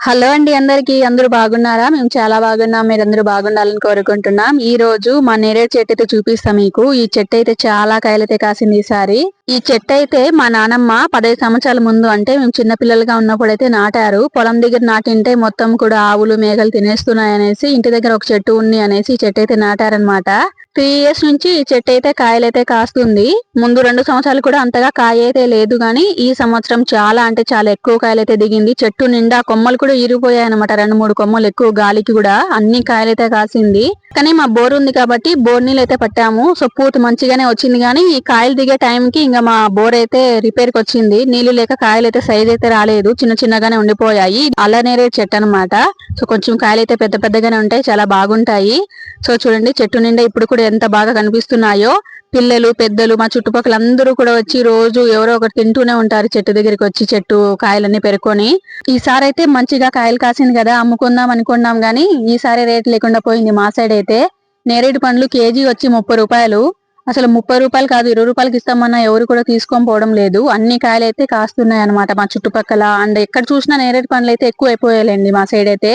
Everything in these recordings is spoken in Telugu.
హలో అండి అందరికి. అందరూ బాగున్నారా? మేము చాలా బాగున్నాం. మీరు బాగుండాలని కోరుకుంటున్నాం. ఈ రోజు మా నేరేడు చెట్టు అయితే చూపిస్తాం మీకు. ఈ చెట్టు అయితే చాలా కాయలైతే కాసింది ఈసారి ఈ చెట్టు అయితే మా నానమ్మ పదహైదు సంవత్సరాల ముందు అంటే మేము చిన్న పిల్లలుగా ఉన్నప్పుడు అయితే నాటారు. పొలం దగ్గర నాటింటే మొత్తం కూడా ఆవులు మేఘలు తినేస్తున్నాయి అనేసి ఇంటి దగ్గర ఒక చెట్టు ఉంది అనేసి ఈ చెట్టు అయితే నాటారనమాట త్రీ ఇయర్స్ నుంచి ఈ చెట్టు అయితే కాయలైతే కాస్తుంది. ముందు రెండు సంవత్సరాలు కూడా అంతగా కాయ అయితే లేదు కానీ ఈ సంవత్సరం చాలా అంటే చాలా ఎక్కువ కాయలైతే దిగింది. చెట్టు నిండా కొమ్మలు కూడా ఇరిగిపోయాయి అనమాట రెండు మూడు కొమ్మలు ఎక్కువ గాలికి కూడా అన్ని కాయలైతే కాసింది. కానీ మా బోర్ ఉంది కాబట్టి బోర్ నీళ్ళు అయితే పట్టాము. సో పూత మంచిగానే వచ్చింది కానీ ఈ కాయలు దిగే టైంకి ఇంకా మా బోర్ అయితే రిపేర్కి వచ్చింది. నీళ్ళు లేక కాయలు అయితే సైజ్ అయితే రాలేదు. చిన్న చిన్నగానే ఉండిపోయాయి. అల్లనేరే చెట్టు అనమాట సో కొంచెం కాయలు అయితే పెద్ద పెద్దగానే ఉంటాయి. చాలా బాగుంటాయి. సో చూడండి చెట్టు నిండా ఇప్పుడు కూడా ఎంత బాగా కనిపిస్తున్నాయో. పిల్లలు పెద్దలు మా చుట్టుపక్కల అందరూ కూడా వచ్చి రోజు ఎవరో ఒకటి తింటూనే ఉంటారు చెట్టు దగ్గరికి వచ్చి చెట్టు కాయలన్నీ పెరుకొని ఈసారి అయితే మంచిగా కాయలు కాసింది కదా అమ్ముకుందాం అనుకున్నాం గానీ ఈసారి రేట్ లేకుండా పోయింది మా సైడ్ అయితే. నేరేడు పండ్లు కేజీ వచ్చి ముప్పై రూపాయలు. అసలు ముప్పై రూపాయలు కాదు ఇరవై రూపాయలకి ఇస్తామన్నా ఎవరు కూడా తీసుకొని పోవడం లేదు. అన్ని కాయలు అయితే కాస్తున్నాయి అనమాట మా చుట్టుపక్కల. అండ్ ఎక్కడ చూసినా నేరేడు పండ్లు అయితే ఎక్కువ అయిపోయాలండి మా సైడ్ అయితే.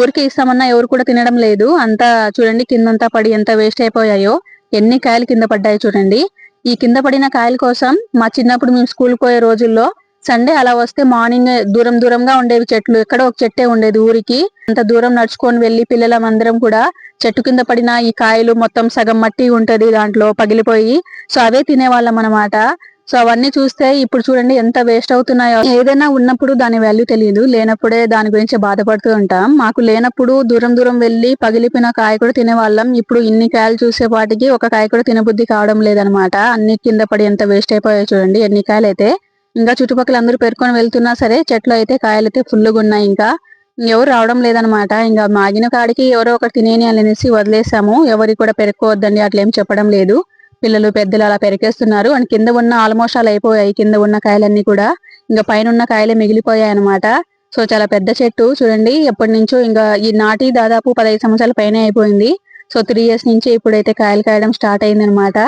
ఊరికి ఇస్తామన్నా ఎవరు కూడా తినడం లేదు. అంతా చూడండి కిందంతా పడి ఎంత వేస్ట్ అయిపోయాయో. ఎన్ని కాయలు కింద పడ్డాయి చూడండి. ఈ కింద పడిన కాయల కోసం మా చిన్నప్పుడు మేము స్కూల్ పోయే రోజుల్లో సండే అలా వస్తే మార్నింగ్ దూరం దూరంగా ఉండేవి చెట్లు. ఎక్కడో ఒక చెట్టే ఉండేది ఊరికి. అంత దూరం నడుచుకొని వెళ్ళి పిల్లలం అందరం కూడా చెట్టు కింద పడిన ఈ కాయలు మొత్తం సగం మట్టి ఉంటది దాంట్లో పగిలిపోయి. సో అవే తినేవాళ్ళం అనమాట సో అవన్నీ చూస్తే ఇప్పుడు చూడండి ఎంత వేస్ట్ అవుతున్నాయో. ఏదైనా ఉన్నప్పుడు దాని వాల్యూ తెలియదు లేనప్పుడే దాని గురించి బాధపడుతూ ఉంటాం. మాకు లేనప్పుడు దూరం దూరం వెళ్ళి పగిలిపోయిన కాయ కూడా తినేవాళ్ళం. ఇప్పుడు ఇన్ని కాయలు చూసేపాటికి ఒక కాయ కూడా తినబుద్ధి కావడం లేదనమాట. అన్ని కింద పడి ఎంత వేస్ట్ అయిపోయాయి చూడండి. ఎన్ని కాయలు అయితే ఇంకా చుట్టుపక్కల అందరూ పెరుకొని వెళ్తున్నా సరే చెట్లు అయితే కాయలు అయితే ఫుల్గా ఉన్నాయి ఇంకా. ఎవరు రావడం లేదనమాట. ఇంకా మాగిన కాడికి ఎవరో ఒకటి తినేని అనేసి వదిలేసాము. ఎవరికి కూడా పెరుక్కోవద్దండి. అట్లేం ఏం చెప్పడం లేదు. పిల్లలు పెద్దలు అలా పెరికేస్తున్నారు. అండ్ కింద ఉన్న ఆల్మోస్ట్ అలా అయిపోయాయి. కింద ఉన్న కాయలన్నీ కూడా. ఇంకా పైన ఉన్న కాయలే మిగిలిపోయాయి అనమాట సో చాలా పెద్ద చెట్టు. చూడండి ఎప్పటి నుంచో ఇంకా ఈ నాటి దాదాపు పదహైదు సంవత్సరాల పైన అయిపోయింది. సో త్రీ ఇయర్స్ నుంచి ఇప్పుడైతే కాయలు కాయడం స్టార్ట్ అయింది అనమాట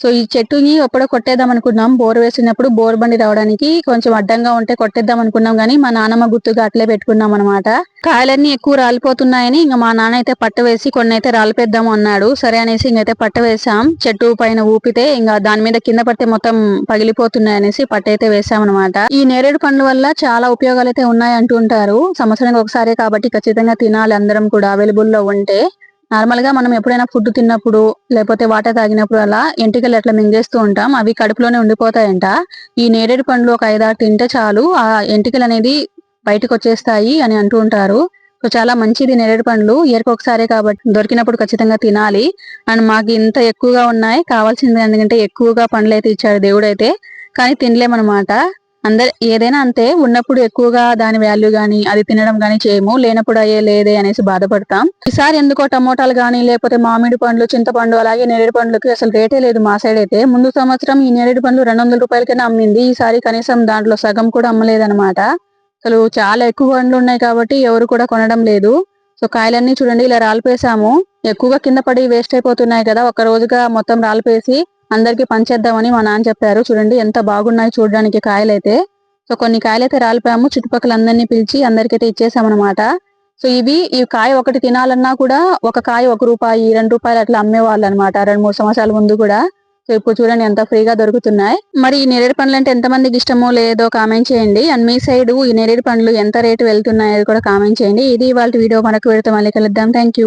సో ఈ చెట్టుని ఎప్పుడో కొట్టేద్దాం అనుకున్నాం. బోర్ వేసినప్పుడు బోర్ బండి రావడానికి కొంచెం అడ్డంగా ఉంటే కొట్టేద్దాం అనుకున్నాం కానీ మా నాన్నమ్మ గుర్తుగా అట్లే పెట్టుకున్నాం అనమాట కాయలన్నీ ఎక్కువ రాలిపోతున్నాయని ఇంకా మా నాన్న అయితే పట్ట వేసి కొన్ని అయితే రాలిపేద్దాం అన్నాడు. సరే అనేసి ఇంకైతే పట్ట వేసాం. చెట్టు పైన ఊపితే ఇంకా దాని మీద కింద పడితే మొత్తం పగిలిపోతున్నాయి అనేసి పట్ట అయితే వేసాం అనమాట ఈ నేరేడు పండ్ల వల్ల చాలా ఉపయోగాలు అయితే ఉన్నాయి అంటుంటారు. సంవత్సరానికి ఒకసారి కాబట్టి ఖచ్చితంగా తినాలి అందరం కూడా. అవైలబుల్లో ఉంటే నార్మల్గా మనం ఎప్పుడైనా ఫుడ్ తిన్నప్పుడు లేకపోతే వాటర్ తాగినప్పుడు అలా ఎంటికలు ఎట్లా మింగేస్తూ ఉంటాం. అవి కడుపులోనే ఉండిపోతాయంట. ఈ నేరేడు పండ్లు ఒక ఐదారు తింటే చాలు ఆ ఎంటికలు అనేది బయటకు వచ్చేస్తాయి అని అంటూ ఉంటారు. సో చాలా మంచిది నేరేడు పండ్లు. ఇయర్కి ఒకసారి కాబట్టి దొరికినప్పుడు ఖచ్చితంగా తినాలి. అండ్ మాకు ఇంత ఎక్కువగా ఉన్నాయి. కావాల్సింది ఎందుకంటే ఎక్కువగా పండ్లు అయితే ఇచ్చాడు దేవుడు అయితే కానీ తినలేమన్నమాట. అందరు ఏదైనా అంతే ఉన్నప్పుడు ఎక్కువగా దాని వాల్యూ కానీ అది తినడం కానీ చేయము. లేనప్పుడు అయ్యే లేదే అనేసి బాధపడతాం. ఈసారి ఎందుకో టమోటాలు కానీ లేకపోతే మామిడి పండ్లు చింతపండు అలాగే నేరేడు పండ్లకి అసలు రేటే లేదు మా సైడ్ అయితే. ముందు సంవత్సరం ఈ నేరేడు పండ్లు రెండు వందల రూపాయలకైనా అమ్మింది. ఈసారి కనీసం దాంట్లో సగం కూడా అమ్మలేదన్నమాట. అసలు చాలా ఎక్కువ పండ్లు ఉన్నాయి కాబట్టి ఎవరు కూడా కొనడం లేదు. సో కాయలన్నీ చూడండి ఇలా రాలిపేసాము. ఎక్కువగా కింద పడి వేస్ట్ అయిపోతున్నాయి కదా ఒక రోజుగా మొత్తం రాలిపేసి అందరికి పంచేద్దామని మా నాన్న చెప్పారు. చూడండి ఎంత బాగున్నాయి చూడడానికి కాయలైతే. సో కొన్ని కాయలైతే రాలిపోయాము. చుట్టుపక్కల అందరినీ పిలిచి అందరికైతే ఇచ్చేసామన్నమాట. సో ఇవి ఈ కాయ ఒకటి తినాలన్నా కూడా ఒక కాయ ఒక రూపాయి రెండు రూపాయలు అట్లా అమ్మేవాళ్ళు అనమాట రెండు మూడు సంవత్సరాల ముందు కూడా. సో ఇప్పుడు చూడండి ఎంత ఫ్రీగా దొరుకుతున్నాయి. మరి ఈ నేరేడు పండ్లు అంటే ఎంత మందికి ఇష్టమో లేదో కామెంట్ చేయండి. అండ్ మీ సైడ్ ఈ నేరేడు పండ్లు ఎంత రేటు వెళ్తున్నాయో కూడా కామెంట్ చేయండి. ఇది వాళ్ళ వీడియో. మనకు పెడితే మళ్ళీ కలుద్దాం. థ్యాంక్